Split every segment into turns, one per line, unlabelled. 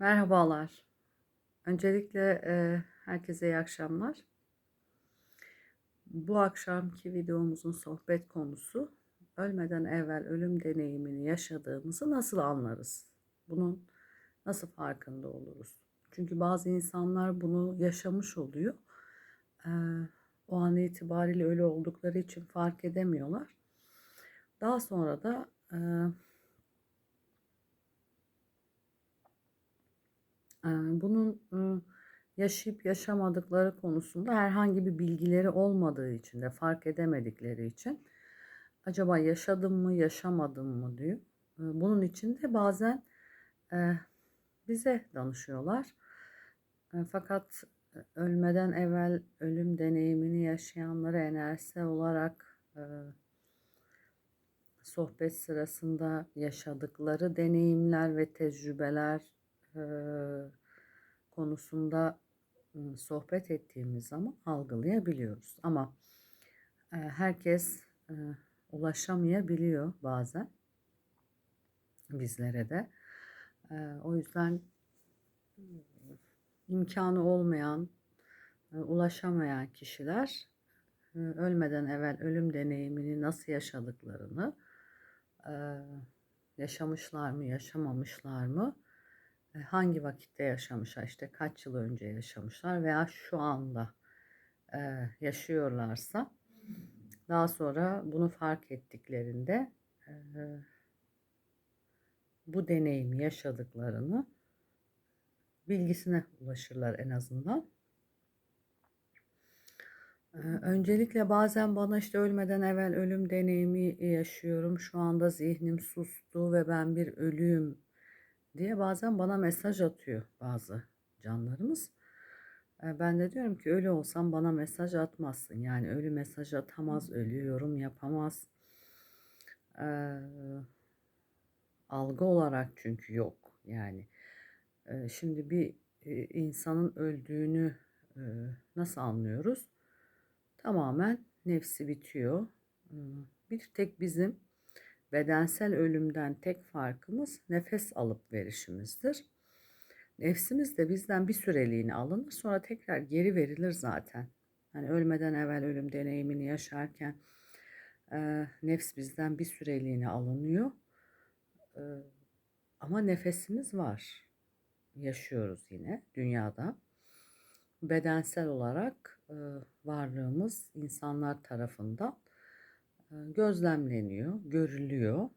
Merhabalar. Öncelikle e, herkese iyi akşamlar. Bu akşamki videomuzun sohbet konusu ölmeden evvel ölüm deneyimini yaşadığımızı nasıl anlarız? Bunun nasıl farkında oluruz? Çünkü bazı insanlar bunu yaşamış oluyor. E, o an itibariyle ölü oldukları için fark edemiyorlar. Daha sonra da e, Bunun yaşayıp yaşamadıkları konusunda herhangi bir bilgileri olmadığı için de fark edemedikleri için acaba yaşadım mı yaşamadım mı diyor. Bunun için de bazen bize danışıyorlar. Fakat ölmeden evvel ölüm deneyimini yaşayanlara enerjisel olarak sohbet sırasında yaşadıkları deneyimler ve tecrübeler konusunda sohbet ettiğimiz zaman algılayabiliyoruz. Ama herkes ulaşamayabiliyor bazen bizlere de. O yüzden imkanı olmayan, ulaşamayan kişiler ölmeden evvel ölüm deneyimini nasıl yaşadıklarını, yaşamışlar mı, yaşamamışlar mı, hangi vakitte yaşamışlar, işte kaç yıl önce yaşamışlar veya şu anda e, yaşıyorlarsa daha sonra bunu fark ettiklerinde e, bu deneyimi yaşadıklarını bilgisine ulaşırlar en azından. Öncelikle bazen bana işte ölmeden evvel ölüm deneyimi yaşıyorum. Şu anda zihnim sustu ve ben bir ölüyüm diye bazen bana mesaj atıyor bazı canlarımız. Ben de diyorum ki ölü olsam bana mesaj atmazsın. Yani ölü mesaj atamaz, ölü yorum yapamaz. Ee, algı olarak çünkü yok. Yani e, şimdi bir e, insanın öldüğünü e, nasıl anlıyoruz? Tamamen nefsi bitiyor. Bir tek bizim bedensel ölümden tek farkımız nefes alıp verişimizdir. Nefsimiz de bizden bir süreliğine alınır sonra tekrar geri verilir zaten. Hani ölmeden evvel ölüm deneyimini yaşarken e, nefs bizden bir süreliğine alınıyor. E, ama nefesimiz var. Yaşıyoruz yine dünyada. Bedensel olarak e, varlığımız insanlar tarafından gözlemleniyor, görülüyor.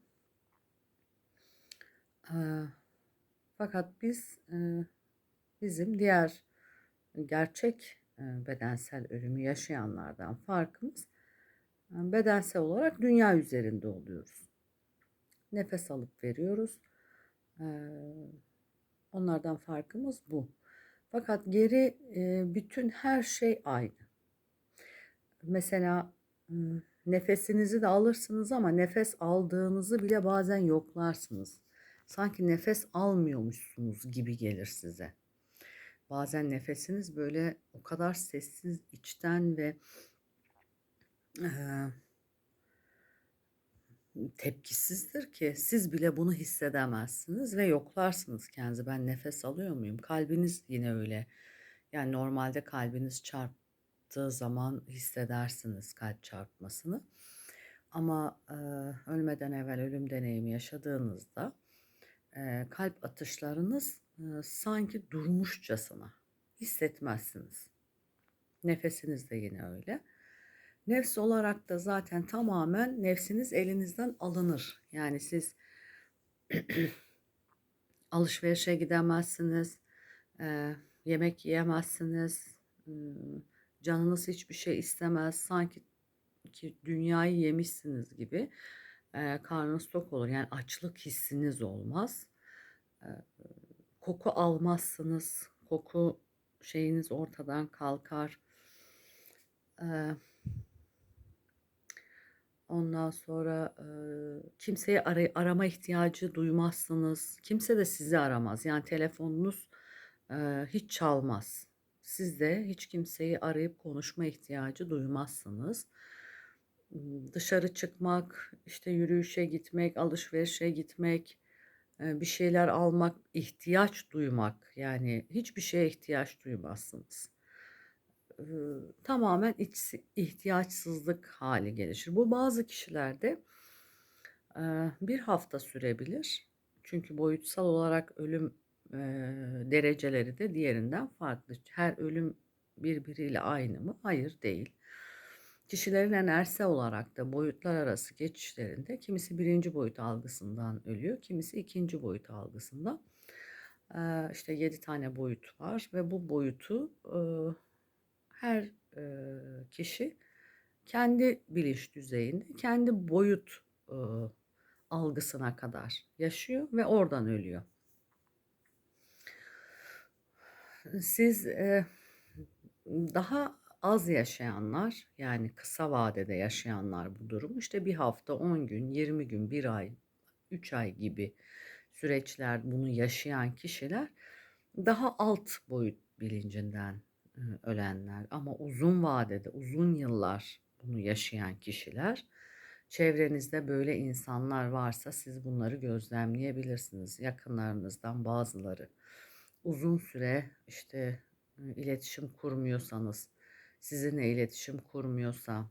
Fakat biz bizim diğer gerçek bedensel ölümü yaşayanlardan farkımız bedensel olarak dünya üzerinde oluyoruz. Nefes alıp veriyoruz. Onlardan farkımız bu. Fakat geri bütün her şey aynı. Mesela Nefesinizi de alırsınız ama nefes aldığınızı bile bazen yoklarsınız. Sanki nefes almıyormuşsunuz gibi gelir size. Bazen nefesiniz böyle o kadar sessiz, içten ve e, tepkisizdir ki siz bile bunu hissedemezsiniz ve yoklarsınız kendinizi. Ben nefes alıyor muyum? Kalbiniz yine öyle. Yani normalde kalbiniz çarp çarptığı zaman hissedersiniz kalp çarpmasını. Ama e, ölmeden evvel ölüm deneyimi yaşadığınızda e, kalp atışlarınız e, sanki durmuşçasına hissetmezsiniz. Nefesiniz de yine öyle. Nefs olarak da zaten tamamen nefsiniz elinizden alınır. Yani siz alışverişe gidemezsiniz, e, yemek yiyemezsiniz, Canınız hiçbir şey istemez. Sanki ki dünyayı yemişsiniz gibi. E, karnınız tok olur. Yani açlık hissiniz olmaz. E, koku almazsınız. Koku şeyiniz ortadan kalkar. E, ondan sonra e, kimseyi aray arama ihtiyacı duymazsınız. Kimse de sizi aramaz. Yani telefonunuz e, hiç çalmaz siz de hiç kimseyi arayıp konuşma ihtiyacı duymazsınız. Dışarı çıkmak, işte yürüyüşe gitmek, alışverişe gitmek, bir şeyler almak, ihtiyaç duymak, yani hiçbir şeye ihtiyaç duymazsınız. Tamamen içsi ihtiyaçsızlık hâli gelişir. Bu bazı kişilerde, 1 hafta sürebilir. Çünkü boyutsal olarak ölüm, dereceleri de diğerinden farklı. Her ölüm birbiriyle aynı mı? Hayır, değil. Kişilerin enerjisel olarak da boyutlar arası geçişlerinde kimisi 1'inci boyut algısından ölüyor, kimisi 2'nci boyut algısından. Eee, işte 7 tane boyut var ve bu boyutu, her, kişi kendi bilinç düzeyinde, kendi boyut, algısına kadar yaşıyor ve oradan ölüyor. Siz, eee, daha az yaşayanlar, yani kısa vadede yaşayanlar bu durumu, işte 1 hafta, 10 gün, 20 gün, 1 ay, 3 ay gibi süreçler bunu yaşayan kişiler daha alt boyut bilincinden, ııı, ölenler ama uzun vadede, uzun yıllar bunu yaşayan kişiler, çevrenizde böyle insanlar varsa siz bunları gözlemleyebilirsiniz. Yakınlarınızdan bazıları uzun süre, işte, iletişim kurmuyorsanız, sizinle iletişim kurmuyorsa,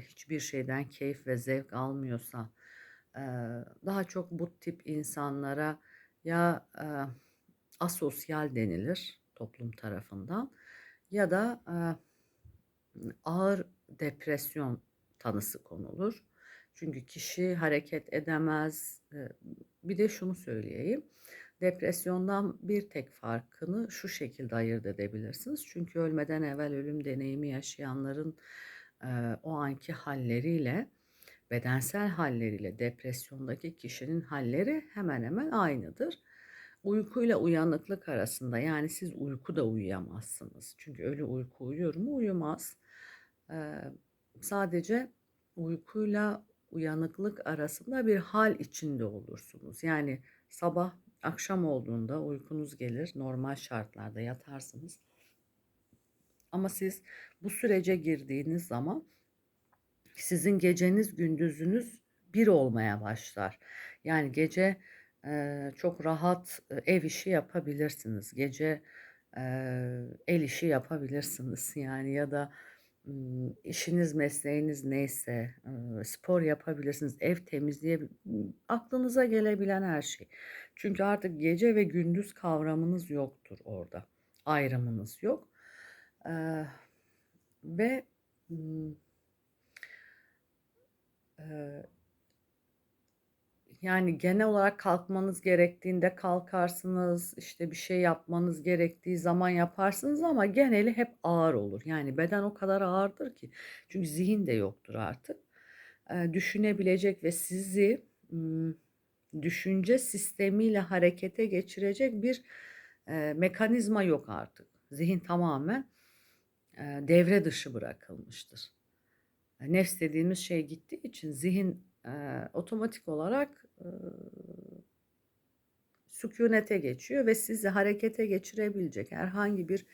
hiçbir şeyden keyif ve zevk almıyorsa, daha çok bu tip insanlara ya, asosyal denilir toplum tarafından ya da, ağır depresyon tanısı konulur. Çünkü kişi hareket edemez. Bir de şunu söyleyeyim, depresyondan bir tek farkını şu şekilde ayırt edebilirsiniz. Çünkü ölmeden evvel ölüm deneyimi yaşayanların, eee, o anki hâlleriyle, bedensel hâlleriyle depresyondaki kişinin hâlleri hemen hemen aynıdır. Uykuyla uyanıklık arasında, yani siz uykuda uyuyamazsınız. Çünkü ölü uyku uyur mu? Uyumaz. Eee, sadece uykuyla uyanıklık arasında bir hâl içinde olursunuz. Yani sabah, akşam olduğunda uykunuz gelir, normal şartlarda yatarsınız. Ama siz bu sürece girdiğiniz zaman sizin geceniz gündüzünüz bir olmaya başlar. Yani gece, eee, çok rahat, ev işi yapabilirsiniz. Gece, eee, el işi yapabilirsiniz yani ya da, işiniz, mesleğiniz neyse, spor yapabilirsiniz, ev temizleyebi ımm, aklınıza gelebilen her şey. Çünkü artık gece ve gündüz kavramınız yoktur orada. Ayrımınız yok. Eee, ve, Eee yani genel olarak kalkmanız gerektiğinde kalkarsınız, işte bir şey yapmanız gerektiği zaman yaparsınız ama geneli hep ağır olur. Yani beden o kadar ağırdır ki çünkü zihin de yoktur artık. Eee, düşünebilecek ve sizi, düşünce sistemiyle harekete geçirecek bir, eee, mekanizma yok artık. Zihin tamamen, eee, devre dışı bırakılmıştır. Eee, nefs dediğimiz şey gittiği için zihin, eee, otomatik olarak, ııı sükûnete geçiyor ve sizi harekete geçirebilecek herhangi bir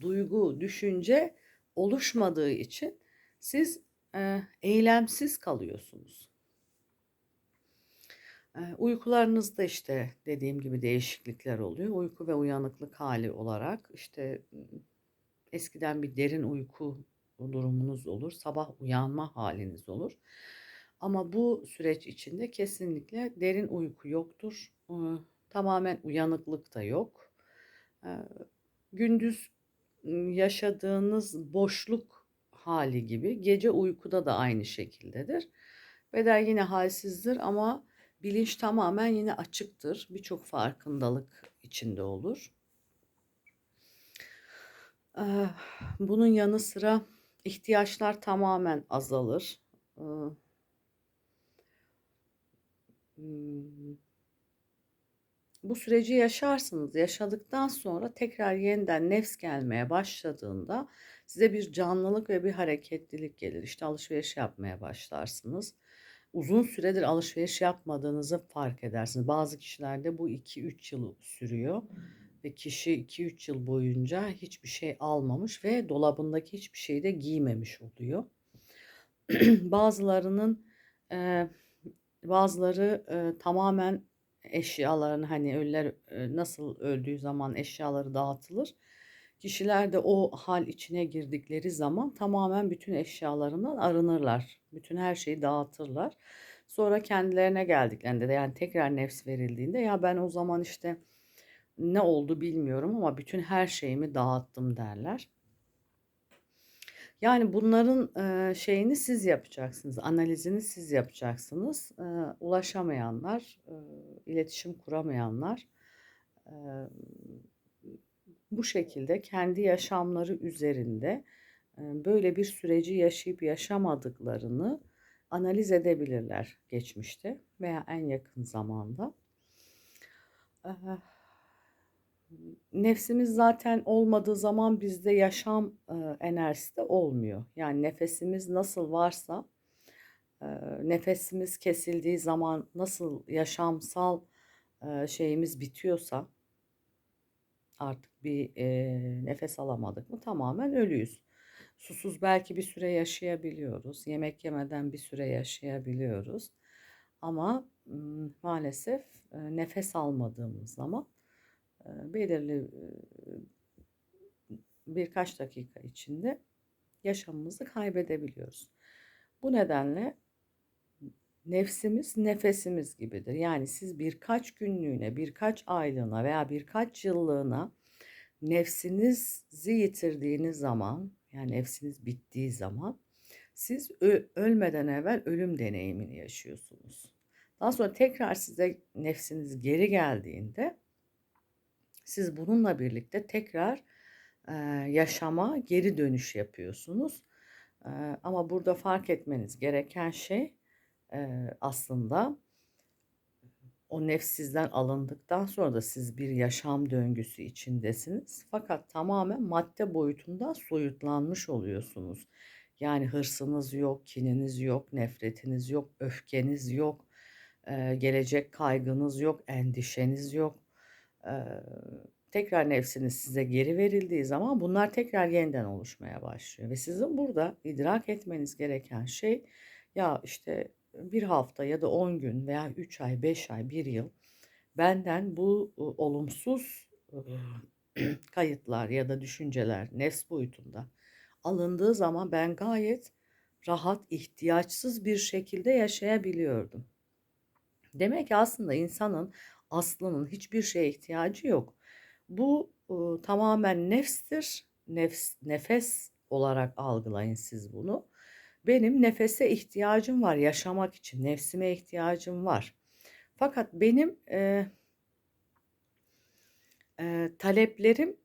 duygu, düşünce oluşmadığı için siz, eee, eylemsiz kalıyorsunuz. Uykularınızda, işte, dediğim gibi değişiklikler oluyor. Uyku ve uyanıklık hâli olarak, işte, eskiden bir derin uyku durumunuz olur, sabah uyanma hâliniz olur. Ama bu süreç içinde kesinlikle derin uyku yoktur. Tamamen uyanıklık da yok. Gündüz, yaşadığınız boşluk hâli gibi gece uykuda da aynı şekildedir. Beden yine hâlsizdir ama bilinç tamamen yine açıktır. Birçok farkındalık içinde olur. Eee, bunun yanı sıra ihtiyaçlar tamamen azalır. Iıı Imm bu süreci yaşarsınız. Yaşadıktan sonra tekrar yeniden nefs gelmeye başladığında size bir canlılık ve bir hareketlilik gelir. İşte, alışveriş yapmaya başlarsınız. Uzun süredir alışveriş yapmadığınızı fark edersiniz. Bazı kişilerde bu 2-3 yıl sürüyor ve kişi 2-3 yıl boyunca hiçbir şey almamış ve dolabındaki hiçbir şeyi de giymemiş oluyor. Bazılarının, eee, bazıları, eee, tamamen eşyalarını hani ölüler e, nasıl öldüğü zaman eşyaları dağıtılır. Kişiler de o hal içine girdikleri zaman tamamen bütün eşyalarından arınırlar. Bütün her şeyi dağıtırlar. Sonra kendilerine geldiklerinde de yani tekrar nefs verildiğinde ya ben o zaman işte ne oldu bilmiyorum ama bütün her şeyimi dağıttım derler. Yani bunların şeyini siz yapacaksınız, analizini siz yapacaksınız. Ulaşamayanlar, iletişim kuramayanlar bu şekilde kendi yaşamları üzerinde böyle bir süreci yaşayıp yaşamadıklarını analiz edebilirler geçmişte veya en yakın zamanda. Nefsimiz zaten olmadığı zaman bizde yaşam enerjisi de olmuyor. Yani nefesimiz nasıl varsa, nefesimiz kesildiği zaman nasıl yaşamsal şeyimiz bitiyorsa, artık bir e, nefes alamadık mı tamamen ölüyüz. Susuz belki bir süre yaşayabiliyoruz. Yemek yemeden bir süre yaşayabiliyoruz. Ama maalesef e, nefes almadığımız zaman belirli birkaç dakika içinde yaşamımızı kaybedebiliyoruz. Bu nedenle nefsimiz nefesimiz gibidir. Yani siz birkaç günlüğüne, birkaç aylığına veya birkaç yıllığına nefsinizi yitirdiğiniz zaman, yani nefsiniz bittiği zaman siz ölmeden evvel ölüm deneyimini yaşıyorsunuz. Daha sonra tekrar size nefsiniz geri geldiğinde siz bununla birlikte tekrar e, yaşama geri dönüş yapıyorsunuz. E, ama burada fark etmeniz gereken şey e, aslında o nefs sizden alındıktan sonra da siz bir yaşam döngüsü içindesiniz. Fakat tamamen madde boyutundan soyutlanmış oluyorsunuz. Yani hırsınız yok, kininiz yok, nefretiniz yok, öfkeniz yok, gelecek kaygınız yok, endişeniz yok tekrar nefsiniz size geri verildiği zaman bunlar tekrar yeniden oluşmaya başlıyor. Ve sizin burada idrak etmeniz gereken şey ya işte bir hafta ya da 10 gün veya 3 ay, 5 ay, 1 yıl benden bu olumsuz kayıtlar ya da düşünceler nefs boyutunda alındığı zaman ben gayet rahat, ihtiyaçsız bir şekilde yaşayabiliyordum. Demek ki aslında insanın aslının hiçbir şeye ihtiyacı yok. Bu e, tamamen nefstir. Nefs, nefes olarak algılayın siz bunu. Benim nefese ihtiyacım var yaşamak için. Nefsime ihtiyacım var. Fakat benim e, e, taleplerim,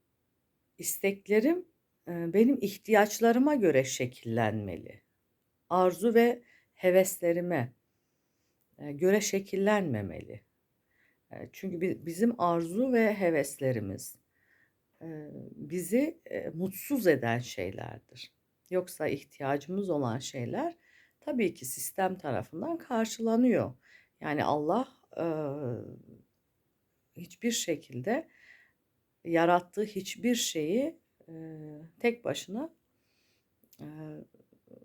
isteklerim e, benim ihtiyaçlarıma göre şekillenmeli. Arzu ve heveslerime e, göre şekillenmemeli. Çünkü bizim arzu ve heveslerimiz bizi mutsuz eden şeylerdir. Yoksa ihtiyacımız olan şeyler tabii ki sistem tarafından karşılanıyor. Yani Allah hiçbir şekilde yarattığı hiçbir şeyi tek başına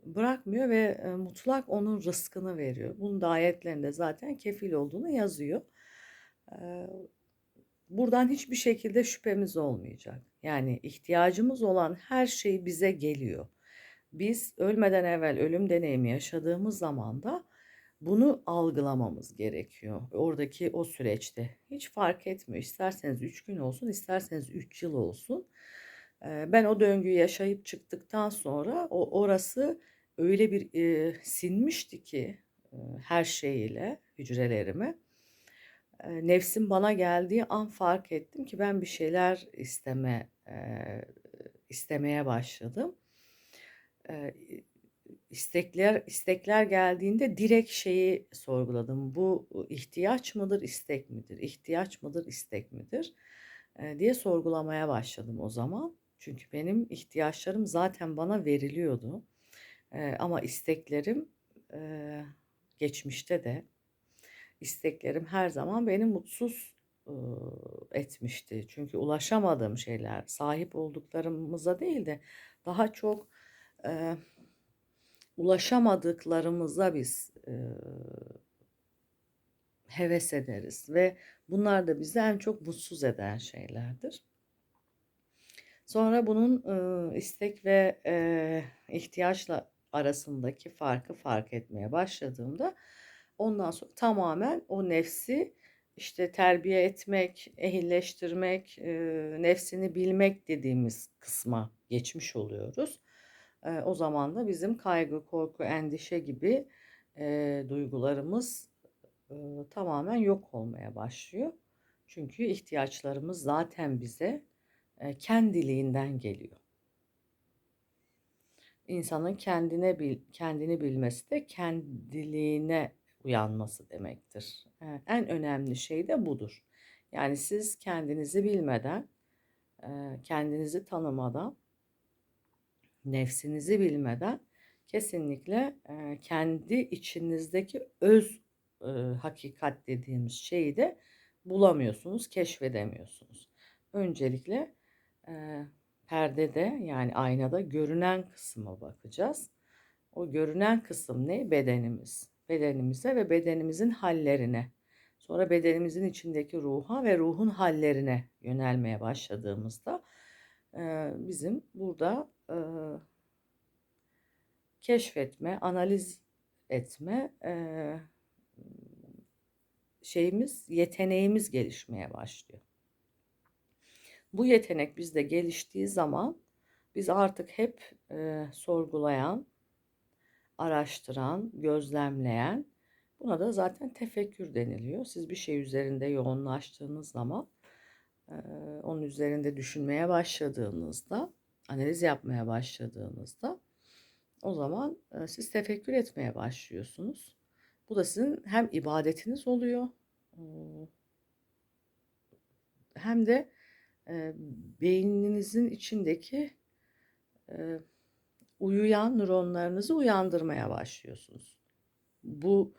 bırakmıyor ve mutlak onun rızkını veriyor. Bunun da ayetlerinde zaten kefil olduğunu yazıyor buradan hiçbir şekilde şüphemiz olmayacak. Yani ihtiyacımız olan her şey bize geliyor. Biz ölmeden evvel ölüm deneyimi yaşadığımız zaman da bunu algılamamız gerekiyor. Oradaki o süreçte hiç fark etmiyor. İsterseniz 3 gün olsun, isterseniz 3 yıl olsun. Ben o döngüyü yaşayıp çıktıktan sonra o orası öyle bir e, sinmişti ki e, her şeyiyle hücrelerime nefsim bana geldiği an fark ettim ki ben bir şeyler isteme istemeye başladım. İstekler istekler geldiğinde direkt şeyi sorguladım. Bu ihtiyaç mıdır, istek midir? İhtiyaç mıdır, istek midir? diye sorgulamaya başladım o zaman. Çünkü benim ihtiyaçlarım zaten bana veriliyordu. ama isteklerim geçmişte de isteklerim her zaman beni mutsuz etmişti. Çünkü ulaşamadığım şeyler, sahip olduklarımıza değil de daha çok e, ulaşamadıklarımıza biz e, heves ederiz ve bunlar da bizi en çok mutsuz eden şeylerdir. Sonra bunun e, istek ve e, ihtiyaçla arasındaki farkı fark etmeye başladığımda ondan sonra tamamen o nefsi işte terbiye etmek, ehilleştirmek, e, nefsini bilmek dediğimiz kısma geçmiş oluyoruz. E, o zaman da bizim kaygı, korku, endişe gibi e, duygularımız e, tamamen yok olmaya başlıyor. Çünkü ihtiyaçlarımız zaten bize e, kendiliğinden geliyor. İnsanın kendine bil, kendini bilmesi de kendiliğine uyanması demektir. E, en önemli şey de budur. Yani siz kendinizi bilmeden, e, kendinizi tanımadan, nefsinizi bilmeden kesinlikle e, kendi içinizdeki öz e, hakikat dediğimiz şeyi de bulamıyorsunuz, keşfedemiyorsunuz. Öncelikle e, perdede yani aynada görünen kısma bakacağız. O görünen kısım ne? Bedenimiz. Bedenimize ve bedenimizin hallerine. Sonra bedenimizin içindeki ruha ve ruhun hallerine yönelmeye başladığımızda e, bizim burada e, keşfetme, analiz etme e, şeyimiz, yeteneğimiz gelişmeye başlıyor. Bu yetenek bizde geliştiği zaman biz artık hep e, sorgulayan, araştıran, gözlemleyen, buna da zaten tefekkür deniliyor. Siz bir şey üzerinde yoğunlaştığınız zaman, e, onun üzerinde düşünmeye başladığınızda, analiz yapmaya başladığınızda, o zaman e, siz tefekkür etmeye başlıyorsunuz. Bu da sizin hem ibadetiniz oluyor, hem de e, beyninizin içindeki e, uyuyan nöronlarınızı uyandırmaya başlıyorsunuz. Bu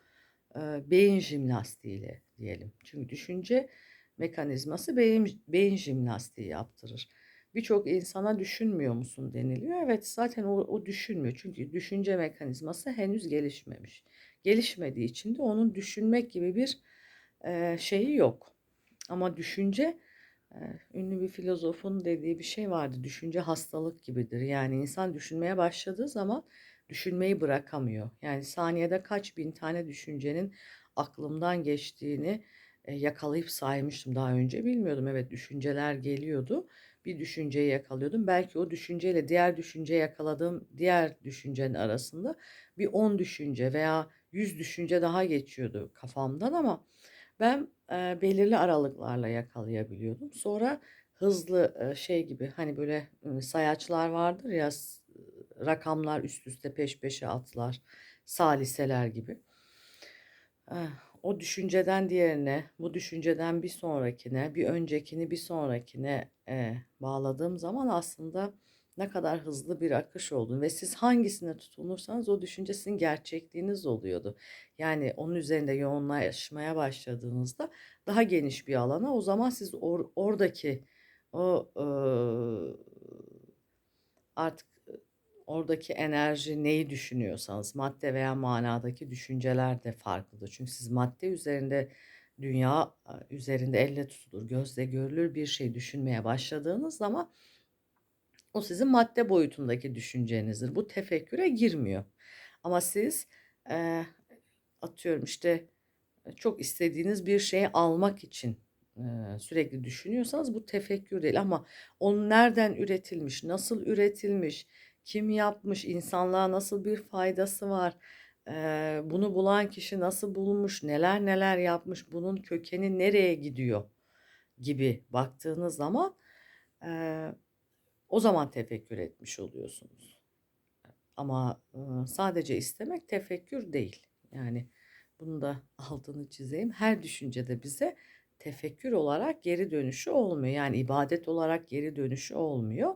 e, beyin jimnastiğiyle diyelim. Çünkü düşünce mekanizması beyin, beyin jimnastiği yaptırır. Birçok insana düşünmüyor musun deniliyor. Evet zaten o, o düşünmüyor. Çünkü düşünce mekanizması henüz gelişmemiş. Gelişmediği için de onun düşünmek gibi bir e, şeyi yok. Ama düşünce ünlü bir filozofun dediği bir şey vardı. Düşünce hastalık gibidir. Yani insan düşünmeye başladığı zaman düşünmeyi bırakamıyor. Yani saniyede kaç bin tane düşüncenin aklımdan geçtiğini yakalayıp saymıştım daha önce bilmiyordum. Evet düşünceler geliyordu. Bir düşünceyi yakalıyordum. Belki o düşünceyle diğer düşünce yakaladığım diğer düşüncenin arasında bir 10 düşünce veya 100 düşünce daha geçiyordu kafamdan ama ben, eee, belirli aralıklarla yakalayabiliyordum. Sonra hızlı, eee, şey gibi, hani, böyle, ııı, sayaçlar vardır ya, rakamlar üst üste peş peşe atlar, saliseler gibi. Eh, o düşünceden diğerine, bu düşünceden bir sonrakine, bir öncekini bir sonrakine, eee, bağladığım zaman aslında ne kadar hızlı bir akış olduğunu ve siz hangisine tutunursanız o düşünce gerçekliğiniz oluyordu. Yani onun üzerinde yoğunlaşmaya başladığınızda daha geniş bir alana o zaman siz or, oradaki o e, artık oradaki enerji neyi düşünüyorsanız madde veya manadaki düşünceler de farklıdır. Çünkü siz madde üzerinde dünya üzerinde elle tutulur, gözle görülür bir şey düşünmeye başladığınız zaman o sizin madde boyutundaki düşüncenizdir. Bu tefekküre girmiyor. Ama siz e, atıyorum işte çok istediğiniz bir şeyi almak için e, sürekli düşünüyorsanız bu tefekkür değil. Ama onun nereden üretilmiş, nasıl üretilmiş, kim yapmış, insanlığa nasıl bir faydası var, bunu bulan kişi nasıl bulmuş, neler neler yapmış, bunun kökeni nereye gidiyor gibi baktığınız zaman... O zaman tefekkür etmiş oluyorsunuz. Ama sadece istemek tefekkür değil. Yani bunu da altını çizeyim. Her düşüncede bize tefekkür olarak geri dönüşü olmuyor. Yani ibadet olarak geri dönüşü olmuyor.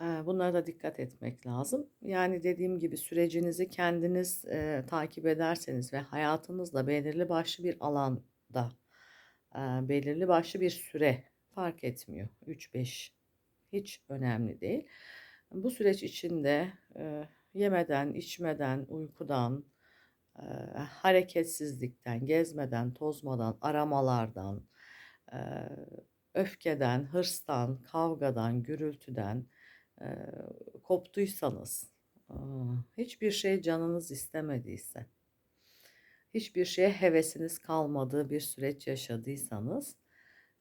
Bunlara da dikkat etmek lazım. Yani dediğim gibi sürecinizi kendiniz e, takip ederseniz ve hayatınızda belirli başlı bir alanda, e, belirli başlı bir süre fark etmiyor. 3-5 hiç önemli değil. Bu süreç içinde e, yemeden, içmeden, uykudan, Eee, hareketsizlikten, gezmeden, tozmadan, aramalardan, eee, öfkeden, hırstan, kavgadan, gürültüden, eee, koptuysanız, ııı, hiçbir şey canınız istemediyse, hiçbir şeye hevesiniz kalmadığı bir süreç yaşadıysanız,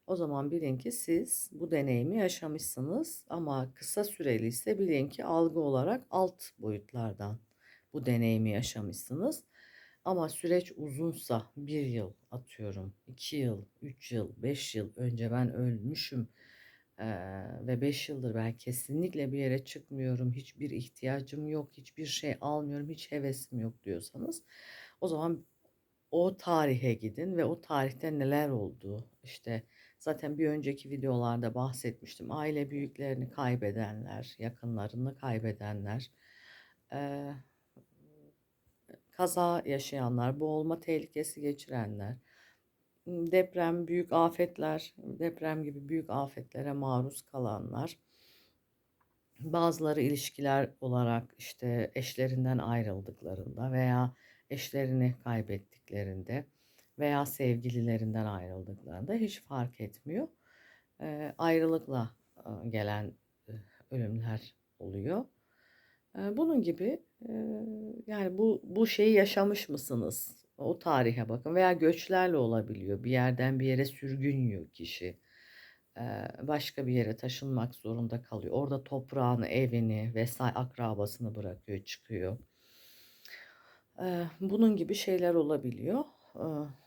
o zaman bilin ki siz bu deneyimi yaşamışsınız ama kısa süreliyse bilin ki algı olarak alt boyutlardan bu deneyimi yaşamışsınız. Ama süreç uzunsa bir yıl atıyorum, 2 yıl, 3 yıl, 5 yıl önce ben ölmüşüm eee, ve 5 yıldır ben kesinlikle bir yere çıkmıyorum, hiçbir ihtiyacım yok, hiçbir şey almıyorum, hiç hevesim yok diyorsanız o zaman o tarihe gidin ve o tarihte neler oldu işte zaten bir önceki videolarda bahsetmiştim. Aile büyüklerini kaybedenler, yakınlarını kaybedenler, eee, kaza yaşayanlar, boğulma tehlikesi geçirenler, deprem, büyük afetler, deprem gibi büyük afetlere maruz kalanlar, bazıları ilişkiler olarak işte eşlerinden ayrıldıklarında veya eşlerini kaybettiklerinde veya sevgililerinden ayrıldıklarında hiç fark etmiyor. Eee, ayrılıkla, aaa, gelen, ıh, ölümler oluyor. Eee, bunun gibi, eee, yani bu bu şeyi yaşamış mısınız? O tarihe bakın veya göçlerle olabiliyor. Bir yerden bir yere sürgün yiyor kişi. Başka bir yere taşınmak zorunda kalıyor. Orada toprağını, evini vs. akrabasını bırakıyor, çıkıyor. Bunun gibi şeyler olabiliyor.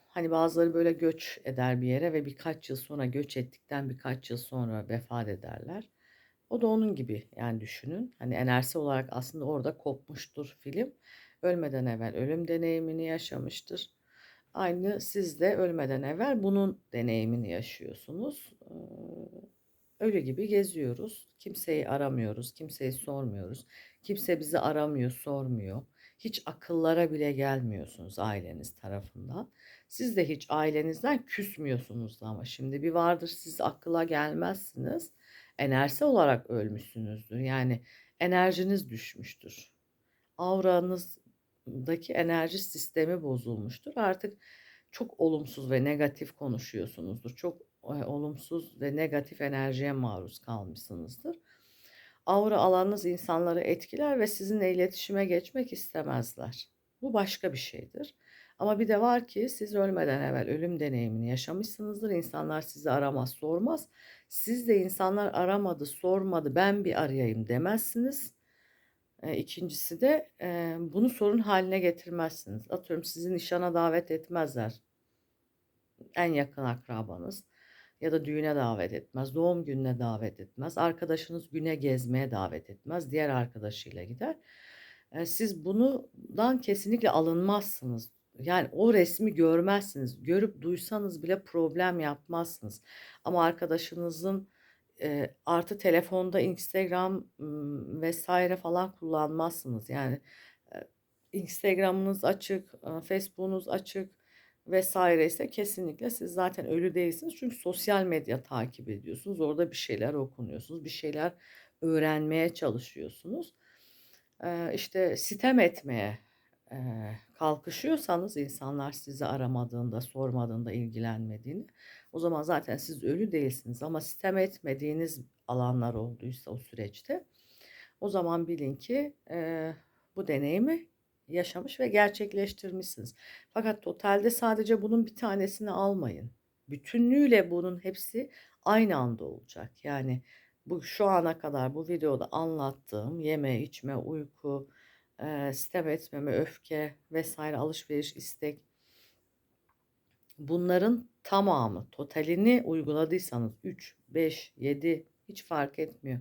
Hani bazıları böyle göç eder bir yere ve birkaç yıl sonra göç ettikten birkaç yıl sonra vefat ederler. O da onun gibi yani düşünün. Hani enerjisi olarak aslında orada kopmuştur film. Ölmeden evvel ölüm deneyimini yaşamıştır. Aynı siz de ölmeden evvel bunun deneyimini yaşıyorsunuz. Iıı, ölü gibi geziyoruz. Kimseyi aramıyoruz, kimseyi sormuyoruz. Kimse bizi aramıyor, sormuyor. Hiç akıllara bile gelmiyorsunuz aileniz tarafından. Siz de hiç ailenizden küsmüyorsunuz da ama şimdi bir vardır siz akıla gelmezsiniz. Enerjisel olarak ölmüşsünüzdür. Yani enerjiniz düşmüştür. Auranızdaki enerji sistemi bozulmuştur. Artık çok olumsuz ve negatif konuşuyorsunuzdur. Çok, eee, olumsuz ve negatif enerjiye maruz kalmışsınızdır. Aura alanınız insanları etkiler ve sizinle iletişime geçmek istemezler. Bu başka bir şeydir. Ama bir de var ki siz ölmeden evvel ölüm deneyimini yaşamışsınızdır. İnsanlar sizi aramaz, sormaz. Siz de insanlar aramadı, sormadı, ben bir arayayım demezsiniz. Eee, 2'ncisi de, bunu sorun hâline getirmezsiniz. Atıyorum sizi nişana davet etmezler. En yakın akrabanız ya da düğüne davet etmez, doğum gününe davet etmez, arkadaşınız güne gezmeye davet etmez, diğer arkadaşıyla gider. Siz bundan kesinlikle alınmazsınız. Yani o resmi görmezsiniz. Görüp duysanız bile problem yapmazsınız. Ama arkadaşınızın, eee, artı telefonda Instagram, vs. falan kullanmazsınız. Yani, Instagram'ınız açık, Facebook'unuz açık vs. ise kesinlikle siz zaten ölü değilsiniz. Çünkü sosyal medya takip ediyorsunuz. Orada bir şeyler okunuyorsunuz. Bir şeyler öğrenmeye çalışıyorsunuz. Eee, işte sitem etmeye, kalkışıyorsanız insanlar sizi aramadığında, sormadığında, ilgilenmediğinde o zaman zaten siz ölü değilsiniz. Ama sitem etmediğiniz alanlar olduysa o süreçte o zaman bilin ki, eee, bu deneyimi yaşamış ve gerçekleştirmişsiniz. Fakat totalde sadece bunun bir tanesini almayın. Bütünlüğüyle bunun hepsi aynı anda olacak. Yani bu şu ana kadar bu videoda anlattığım yeme, içme, uyku, eee, sitem etmeme, öfke vs. alışveriş, istek bunların tamamı, totalini uyguladıysanız 3, 5, 7 hiç fark etmiyor.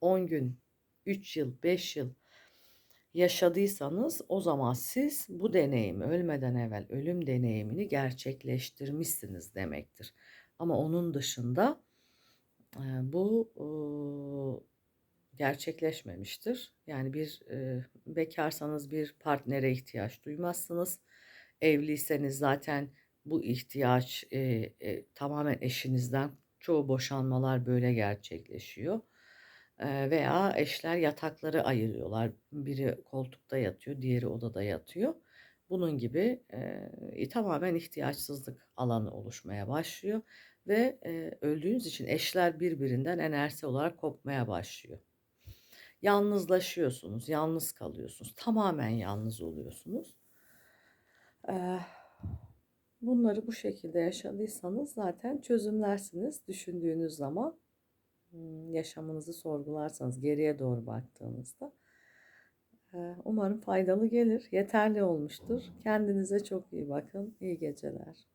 10 gün, 3 yıl, 5 yıl yaşadıysanız o zaman siz bu deneyimi ölmeden evvel ölüm deneyimini gerçekleştirmişsiniz demektir. Ama onun dışında, bu, gerçekleşmemiştir. Yani bir, eee, bekârsanız bir partnere ihtiyaç duymazsınız. Evliyseniz zaten bu ihtiyaç, eee, eee, tamamen eşinizden çoğu boşanmalar böyle gerçekleşiyor. Eee, veya eşler yatakları ayırıyorlar. Biri koltukta yatıyor, diğeri odada yatıyor. bunun gibi e, tamamen ihtiyaçsızlık alanı oluşmaya başlıyor ve e, öldüğünüz için eşler birbirinden enerjisi olarak kopmaya başlıyor. Yalnızlaşıyorsunuz, yalnız kalıyorsunuz, tamamen yalnız oluyorsunuz. Eee, bunları bu şekilde yaşadıysanız zaten çözümlersiniz düşündüğünüz zaman. Imm, yaşamınızı sorgularsanız geriye doğru baktığınızda. Eee, umarım faydalı gelir. Yeterli olmuştur. Kendinize çok iyi bakın. İyi geceler.